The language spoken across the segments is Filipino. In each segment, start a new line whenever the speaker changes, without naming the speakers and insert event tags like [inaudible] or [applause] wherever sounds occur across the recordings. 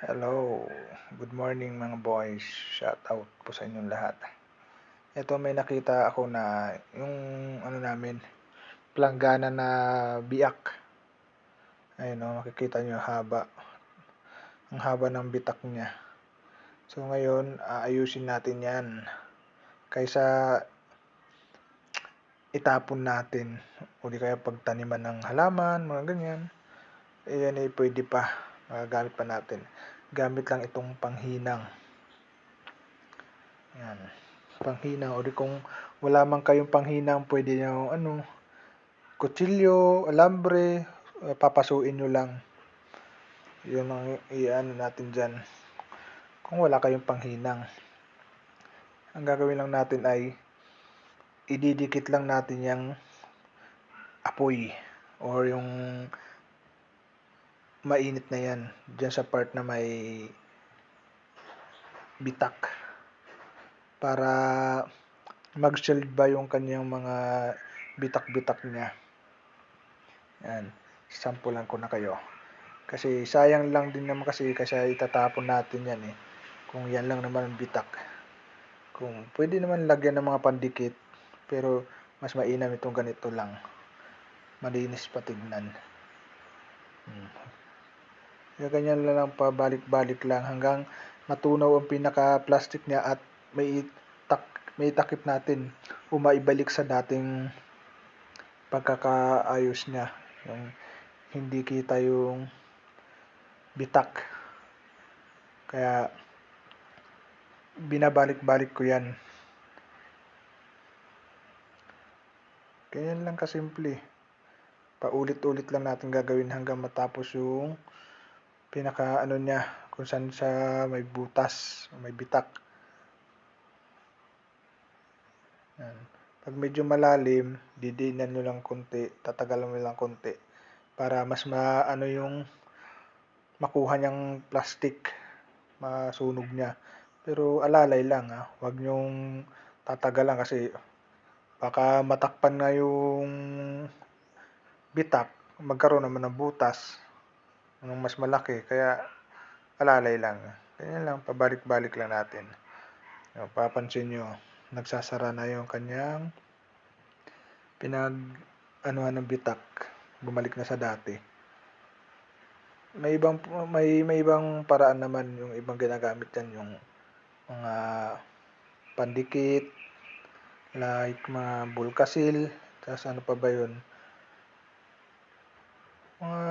Hello, good morning mga boys. Shout out po sa inyong lahat. Ito may nakita ako na yung ano namin, planggana na biak. Ayun o, makikita nyo haba. Ang haba ng bitak niya. So ngayon, aayusin natin yan. Kaysa itapon natin o di kaya pagtaniman ng halaman, mga ganyan. Ayan ay pwede pa. Magagamit pa natin gamit lang itong panghinang. Yan. Panghinang. O di kung wala man kayong panghinang, pwede nyo, ano, kutsilyo, alambre, eh, papasuin nyo lang. Yun ang i-ano natin dyan. Kung wala kayong panghinang. Ang gagawin lang natin ay ididikit lang natin yung apoy or yung mainit na yan. Dyan sa part na may bitak. Para mag-shield ba yung kanyang mga bitak-bitak niya? Yan. Sampulan ko na kayo. Kasi sayang lang din naman kasi kasi itatapon natin yan eh. Kung yan lang naman ang bitak. Kung pwede naman lagyan ng mga pandikit pero mas mainam itong ganito lang. Malinis patignan hmm. Ganyan lang pabalik-balik lang hanggang matunaw ang pinaka-plastic niya at may tak may takip natin o maibalik sa dating pagkakaayos niya. Yung hindi kita yung bitak. Kaya binabalik-balik ko yan. Ganyan lang kasimple. Paulit-ulit lang natin gagawin hanggang matapos yung pinaka ano niya kung saan siya may butas, may bitak. Yan. Pag medyo malalim, didinan nyo lang konti, tatagalan mo lang konti para mas maano yung makuha niyang plastic, masunog niya. Pero alalay lang ha, huwag nyong tatagalan kasi baka matakpan na yung bitak, magkaroon naman ng butas ng mas malaki. Kaya alalay lang. Ganyan lang, pabalik-balik lang natin. O, papansin nyo, nagsasara na yung kanyang pinag anuhan ng bitak. Bumalik na sa dati. May ibang may may ibang paraan naman yung ibang ginagamit yan yung mga pandikit like mga bulkasil tapos ano pa ba yun mga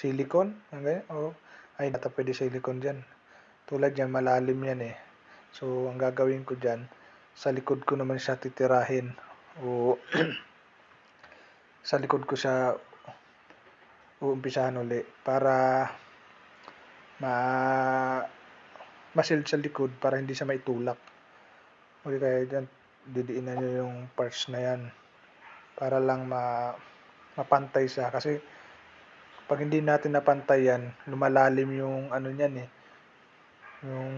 silicone, ganyan, o ay nata pwede silicone dyan. Tulad yan, malalim yan eh. So, ang gagawin ko dyan, sa likod ko naman siya titirahin o [clears throat] sa likod ko siya uumpisahan uli para ma masild sa likod para hindi siya maitulak. O kaya dyan, didiinan nyo yung parts na yan para lang ma mapantay siya kasi pag hindi natin napantayan, lumalalim yung ano niyan eh. Yung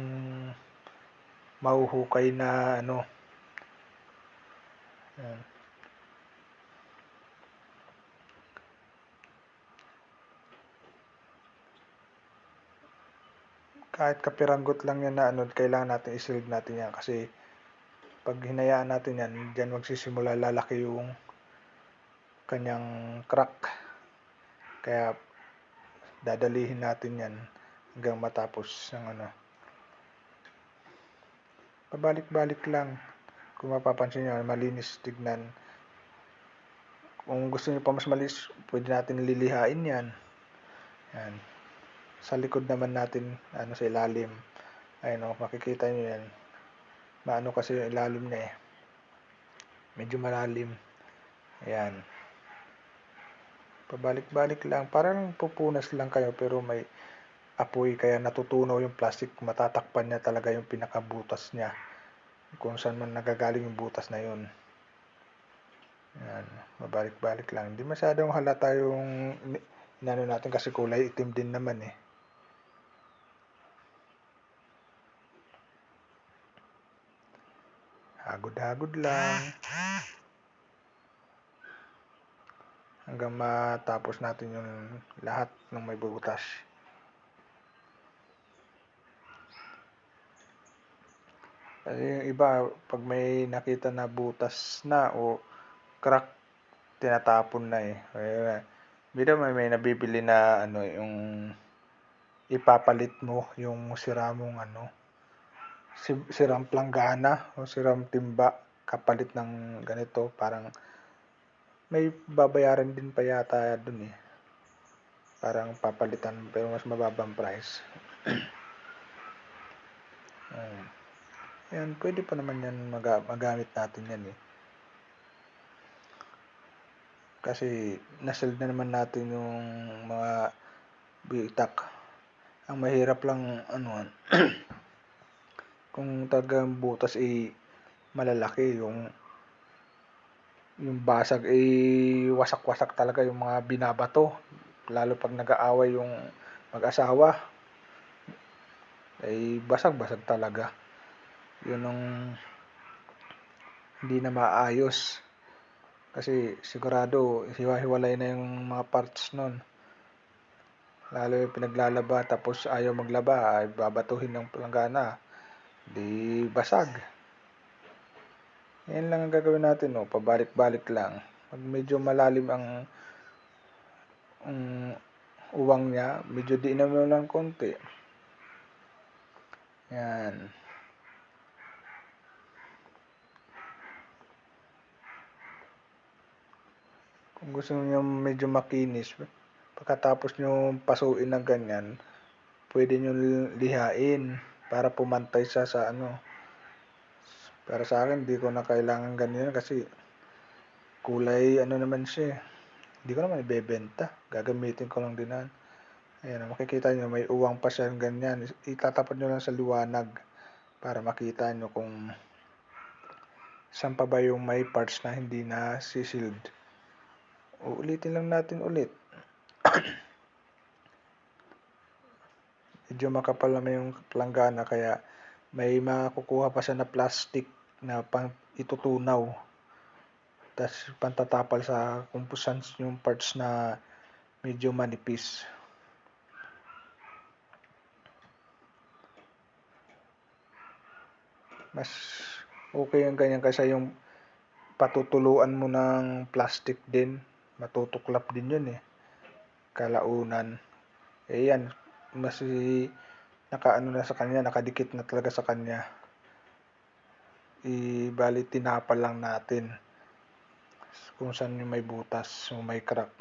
mahuhukay na ano. Yan. Kahit kapiranggot lang yan na ano, kailangan natin isilid natin yan kasi pag hinayaan natin yan, dyan magsisimula lalaki yung kanyang crack. Kaya dadalihin natin yan hanggang matapos ng ano. Pabalik-balik lang. Kung mapapansin nyo, malinis tignan. Kung gusto nyo pa mas malinis, pwede natin lilihain yan. Yan. Sa likod naman natin, ano sa ilalim. Ayun o, makikita nyo yan. Maano kasi yung ilalim niya eh. Medyo malalim. Ayan. Pabalik-balik lang. Parang pupunas lang kayo pero may apoy kaya natutunaw yung plastic. Matatakpan niya talaga yung pinakabutas niya. Kung saan man nagagaling yung butas na yun. Yan. Mabalik-balik lang. Hindi masyadong halata yung inano natin kasi kulay itim din naman eh. Hagod-hagod lang hanggang matapos natin yung lahat ng may bubutas. Kasi yung iba, pag may nakita na butas na o crack, tinatapon na eh. Bida may, may nabibili na ano yung ipapalit mo yung sira mong ano siram planggana o siram timba kapalit ng ganito parang may babayaran din pa yata dun eh. Parang papalitan pero mas mababang price. [clears throat] Ayan. Ayan, pwede pa naman yan maga- magamit natin yan eh. Kasi nasold na naman natin yung mga bitak. Ang mahirap lang ano [clears throat] kung talagang butas ay malalaki yung yung basag ay wasak-wasak talaga yung mga binabato. Lalo pag nag-aaway yung mag-asawa. Ay basag-basag talaga. Yun ang hindi na maayos. Kasi sigurado hiwa-hiwalay na yung mga parts nun. Lalo yung pinaglalaba tapos ayaw maglaba ay babatuhin ng planggana di basag yan lang ang gagawin natin no? Pabalik-balik lang. Pag medyo malalim ang ang uwang niya medyo di na mo lang konti. Yan. Kung gusto niyo medyo makinis pagkatapos niyo pasuin ng ganyan pwede niyo lihain para pumantay siya sa ano para sa akin di ko na kailangan ganyan kasi kulay ano naman siya hindi ko naman ibebenta. Gagamitin ko lang din yan. Ayan makikita niyo may uwang pa siya ganyan. Itatapat niyo lang sa liwanag para makita niyo kung saan pa ba yung may parts na hindi na sisiled uulitin lang natin ulit. [coughs] Medyo makapal naman yung planggana kaya may makukuha pa siya na plastic na pang itutunaw. Tapos pantatapal sa kung saan yung parts na medyo manipis. Mas okay yung ganyan kasi yung patutuluan mo ng plastic din. Matutuklap din yun eh. Kalaunan. Eh yan. Mas nakaano na sa kanya nakadikit na talaga sa kanya. Ibali tinapal lang natin kung saan yung may butas o may crack.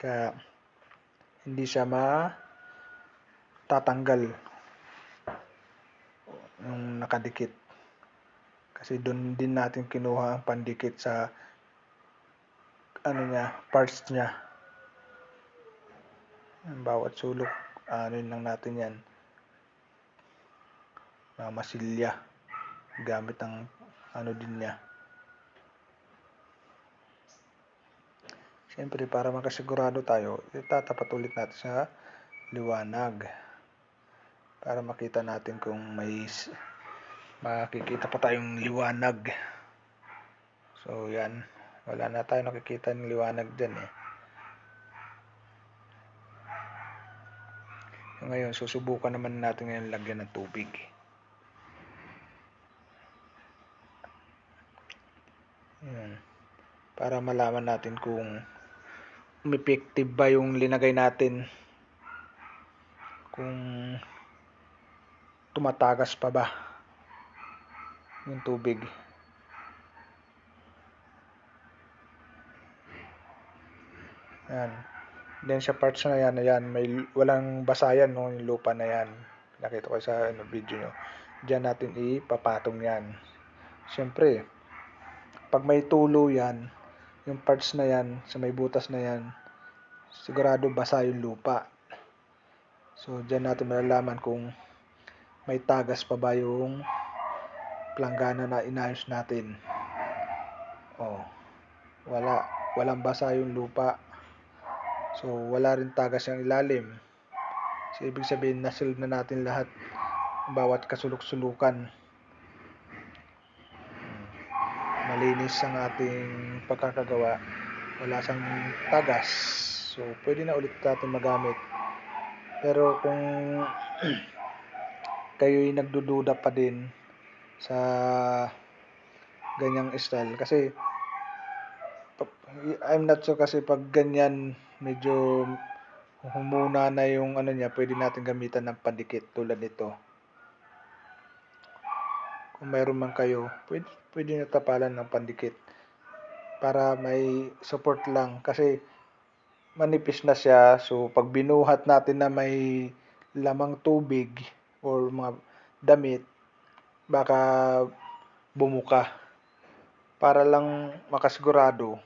Kaya hindi siya ma tatanggal yung nakadikit. Kasi doon din natin kinuha ang pandikit sa ano niya parts niya. Ang bawat sulok ano lang natin yan mga masilya gamit ang ano din niya Siyempre, para makasigurado tayo, itatapat ulit natin sa liwanag. Para makita natin kung may makikita pa tayong liwanag. So, yan. Wala na tayo nakikita ng liwanag dyan eh. Ngayon, susubukan naman natin ngayon lagyan ng tubig. Yan. Para malaman natin kung effective ba yung linagay natin. Kung tumatagas pa ba yung tubig. Yan. Then sa parts na yan, yan may walang basayan no, yung lupa na yan. Nakita ko sa ano, video nyo. Diyan natin ipapatong yan. Siyempre, pag may tulo yan, yung parts na yan, sa may butas na yan, sigurado basa yung lupa. So, diyan natin malalaman kung may tagas pa ba yung planggana na inayos natin. Oh, wala. Walang basa yung lupa. So, wala rin tagas yung ilalim. So, ibig sabihin, nasil na natin lahat bawat kasulok-sulukan. Malinis ang ating pagkakagawa. Wala sang tagas. So, pwede na ulit natin magamit. Pero kung [clears throat] kayo'y nagdududa pa din, sa ganyang style kasi I'm not sure kasi pag ganyan medyo humuna na yung ano niya pwede natin gamitan ng pandikit tulad nito kung mayroon man kayo pwede, pwede nyo tapalan ng pandikit para may support lang. Kasi manipis na siya. So pag binuhat natin na may lamang tubig or mga damit baka bumuka. Para lang makasigurado